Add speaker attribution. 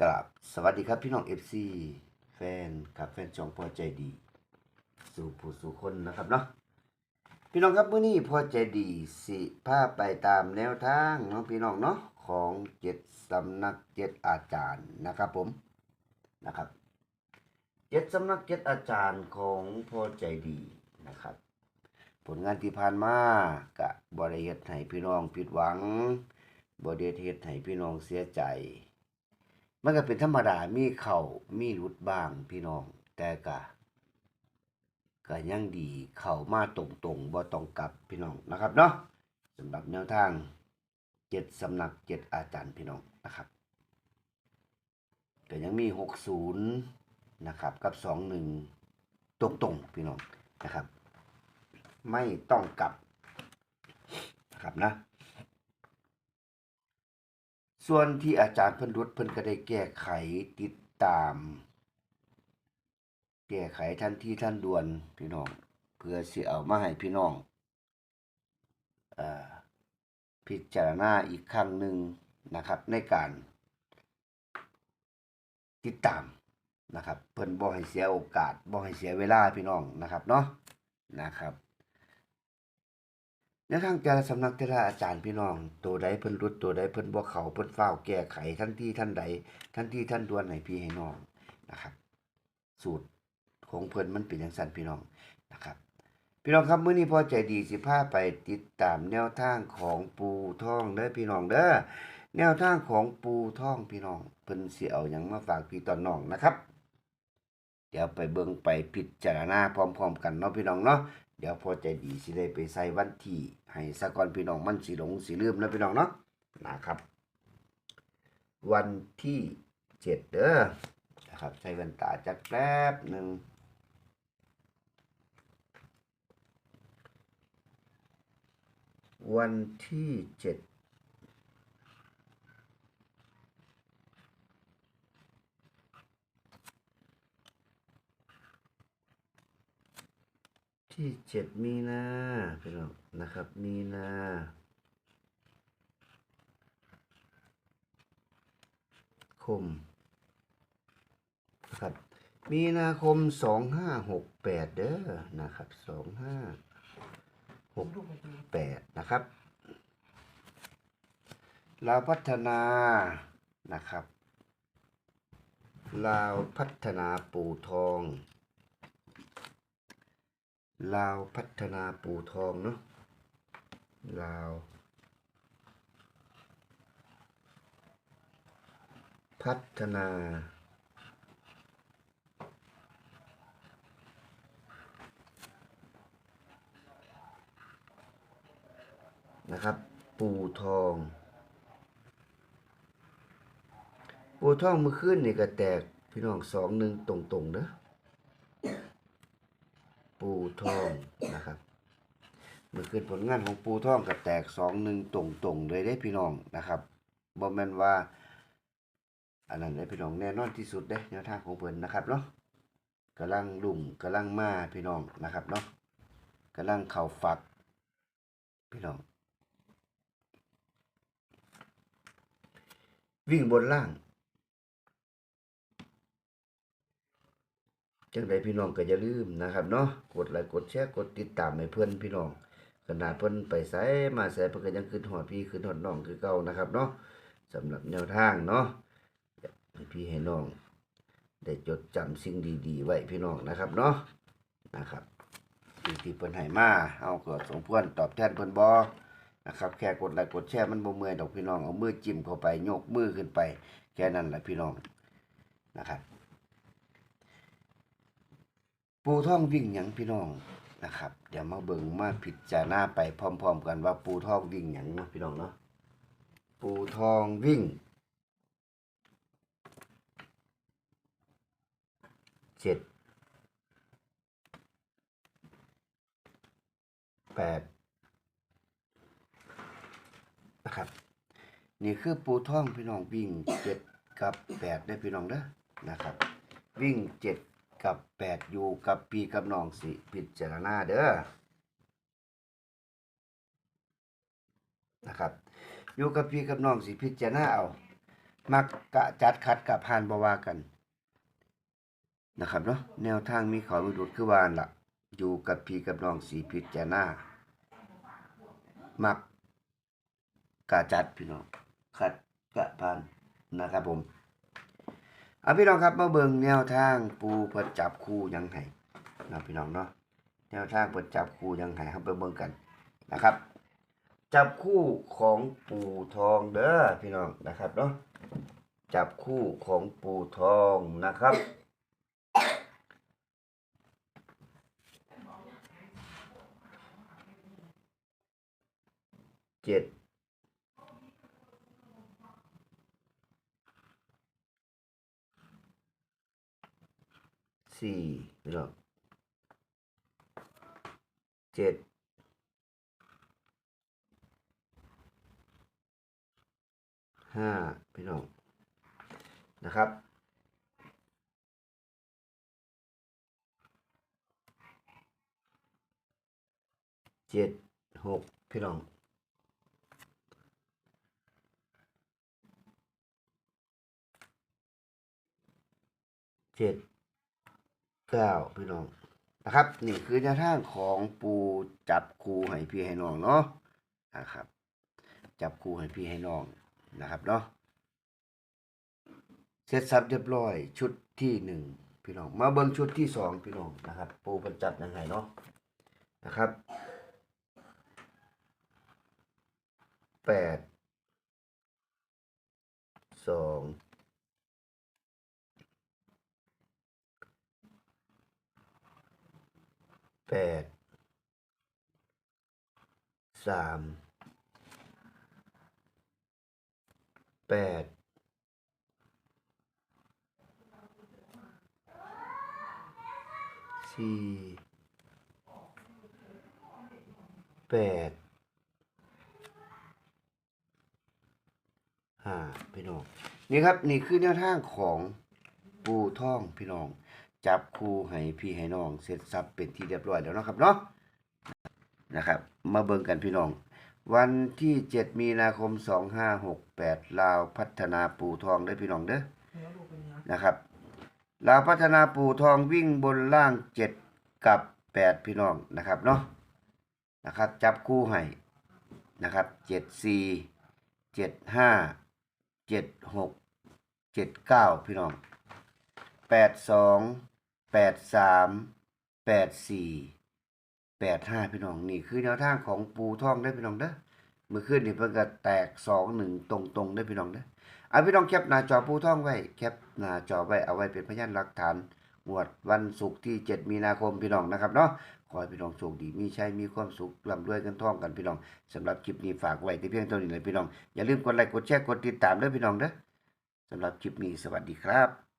Speaker 1: กราบสวัสดีครับพี่น้อง FC แฟนครับแฟนจองพอใจดี สู่ผู้สู่คนนะครับเนาะพี่น้องครับมื้อนี้พอใจดีสิพาไปตามแนวทางเนาะพี่น้องเนาะของเจ็ดสำนักเจ็ดอาจารย์นะครับผมนะครับเจ็ดสำนักเจ็ดอาจารย์ของพอใจดีนะครับ ผลงานที่ผ่านมากะบริเฮ็ดให้พี่น้องผิดหวังบริเฮ็ดให้พี่น้องเสียใจ มันก็เป็นธรรมดา มีเข้ามีหลุดบ้างพี่น้อง แต่ก็ก็ยังดี เข้ามาตรงๆบ่ต้องกลับพี่น้องนะครับเนาะสำหรับแนวทางเจ็ดสำนักเจ็ดอาจารย์พี่น้องนะครับก็ยังมีหกศูนย์นะครับกับสองหนึ่งตรงๆพี่น้องนะครับ ไม่ต้องกลับนะครับนะ ส่วนที่อาจารย์เพิ่นรุดเพิ่นก็ได้แก้ไขติดตาม แก้ไขทันทีท่านด่วนพี่น้อง เพื่อสิเอามาให้พี่น้องเอ่อพิจารณาอีกครั้งหนึ่งนะครับ ในการติดตามนะครับ เพิ่นบ่ให้เสียโอกาสบ่ให้เสียเวลาพี่น้องนะครับเนาะนะครับ ในทางแต่ละสำนักแต่ละอาจารย์พี่น้อง ตัวใดเพิ่นรุดตัวใดเพิ่นบ่เขาเพิ่นฟ้าวแก้ไขทันที่ทันใดทันที่ทันดวนให้พี่ให้น้องนะครับ สูตรของเพิ่นมันเป็นจังซั่นพี่น้องนะครับ พี่น้องครับมื้อนี้พอใจดีสิพาไปติดตามแนวทางของปูท่องเด้อพี่น้องเด้อแนวทางของปูท่องพี่น้องเพิ่นสิเอาหยังมาฝากพี่ตอนน้องนะครับ เดี๋ยวไปเบิ่งไปพิจารณาพร้อมๆกันเนาะพี่น้องเนาะ เดี๋ยวพอใจดีสิได้ไปใส่วันที่ให้สะกอนพี่น้องมันสีหลงสีลืมแล้วพี่น้องเนาะนะครับ วันที่เจ็ดเด้อนะครับใช้แว่นตาจักแป๊บหนึ่งวันที่เจ็ด ที่เจ็ดมีนาพี่น้องนะครับ มีนาคมนะครับมีนาคมสองห้าหกแปดเด้อนะครับสองห้าหกแปดนะครับลาวพัฒนานะครับลาวพัฒนาปูทอง ลาวพัฒนาปูทองเนาะลาว พัฒนา นะครับ ปูทอง ปูทองเมื่อคืนนี่ก็แตกพี่น้องสองหนึ่งตรงๆเด้อปู ทองนะครับเมื่อคืนผลงานของปูทองก็แตกสองหนึ่งตรงๆเลยได้พี่น้องนะครับบ่แมนว่า อันนั้นได้พี่น้องแน่นอนที่สุดเด้แนวทางของเพิ่นนะครับเนาะกำลังลุ่มกำลังมาพี่น้องนะครับเนาะกำลังเข่าฝัก พี่น้อง วิ่งบนล่าง จังใดพี่น้องก็อย่าลืมนะครับเนาะกดไลค์กดแชร์กดติดตามให้เพื่อนพี่น้องขนาดเพิ่นไปไสมาไสเพิ่นก็ยังขึ้นฮอดพี่ขึ้นฮอดน้องคือเก่านะครับเนาะสำหรับแนวทางเนาะให้พี่ให้น้อง ได้จดจำสิ่งดีๆ ไว้พี่น้องนะครับเนาะนะครับสิ่งที่เพิ่นให้มาเฮาก็สมควรตอบแทนเพิ่นบ่นะครับแค่กดไลค์กดแชร์มันบ่เมื่อยดอกพี่น้องเอามือจิ้มเข้าไปยกมือขึ้นไป แค่นั้นแหละพี่น้องนะครับ ปูท่องวิ่งหยังพี่น้องนะครับ เดี๋ยวมาเบิ่งมาพิดจารณาไปพร้อม ๆ กันว่าปูท่องวิ่งหยังนะพี่น้องเนาะปูทองวิ่งเจ็ดแปดนะครับ นี่คือปูท่องพี่น้องวิ่งเจ็ดกับแปดได้พี่น้องเด้อนะครับ วิ่งเจ็ด กับแปดอยู่กับปีกับน้องสิพิจารณาเด้อนะครับอยู่กับพี่กับน้องสิพิจารณาเอา มักกะจัดคัดกะผ่านบ่ว่ากันนะครับเนาะแนวทางมีขามีดุดคือวานล่ะ อยู่กับพี่กับน้องสีพิจารณามักกะจัดพี่น้องคัดกะผ่านนะครับผม เอาพี่น้องครับมาเบิ่งแนวทางปูเพิ่นจับคู่ยังไงนะพี่น้องเนาะแนวทางเพิ่นจับคู่ยังไงครับไปเบิ่งกันนะครับ จับคู่ของปูทองเด้อพี่น้องนะครับเนาะจับคู่ของปูทองนะครับเจ็ด สี่พี่น้องเจ็ดห้าพี่น้องนะครับเจ็ดหกพี่น้องเจ็ด เก้าพี่น้องนะครับ นี่คือแนวทางของปูจับคูให้พี่ให้น้องเนาะนะครับ จับคูให้พี่ให้น้องนะครับเนาะเสร็จสับเรียบร้อยชุดที่หนึ่งพี่น้องมาเบิ่งชุดที่สองพี่น้องนะครับ ปูประจับยังไงเนาะนะครับแปดสอง แปดสามแปดสี่แปดห้าพี่น้อง นี่ครับ นี่คือแนวทางของปูท่องพี่น้อง จับคู่ให้พี่ให้น้องเสร็จสับเป็นที่เรียบร้อยแล้วเนาะครับเนาะนะครับ มาเบิ่งกันพี่น้อง วันที่ 7 มีนาคม 2568 ลาวพัฒนาปูทองได้พี่น้องเด้อนะครับ ลาวพัฒนาปูทองวิ่งบนล่าง 7 กับ 8 พี่น้องนะครับเนาะนะครับ จับคู่ให้นะครับ 74 75 76 79 พี่น้อง 82 83 84แปดสี่แปดห้าพี่น้องนี่คือแนวทางของปูท่องได้พี่น้องเด้อเมื่อคืนนี่เพิ่นก็แตกสองหนึ่งตรงตรงได้พี่น้องเด้อเอาพี่น้องแคปหน้าจอปูท่องไว้แคปหน้าจอไว้เอาไว้เป็นพยานหลักฐานงวดวันศุกร์ที่ 7 มีนาคมพี่น้องนะครับเนาะขอให้พี่น้องโชคดีมีชัยมีความสุขร่ำรวยกันท่องกันพี่น้องสำหรับคลิปนี้ฝากไว้ที่เพียงเท่านี้เลยพี่น้องอย่าลืมกดไลค์กดแชร์กดติดตามด้อพี่น้องเด้อสำหรับคลิปนี้สวัสดีครับ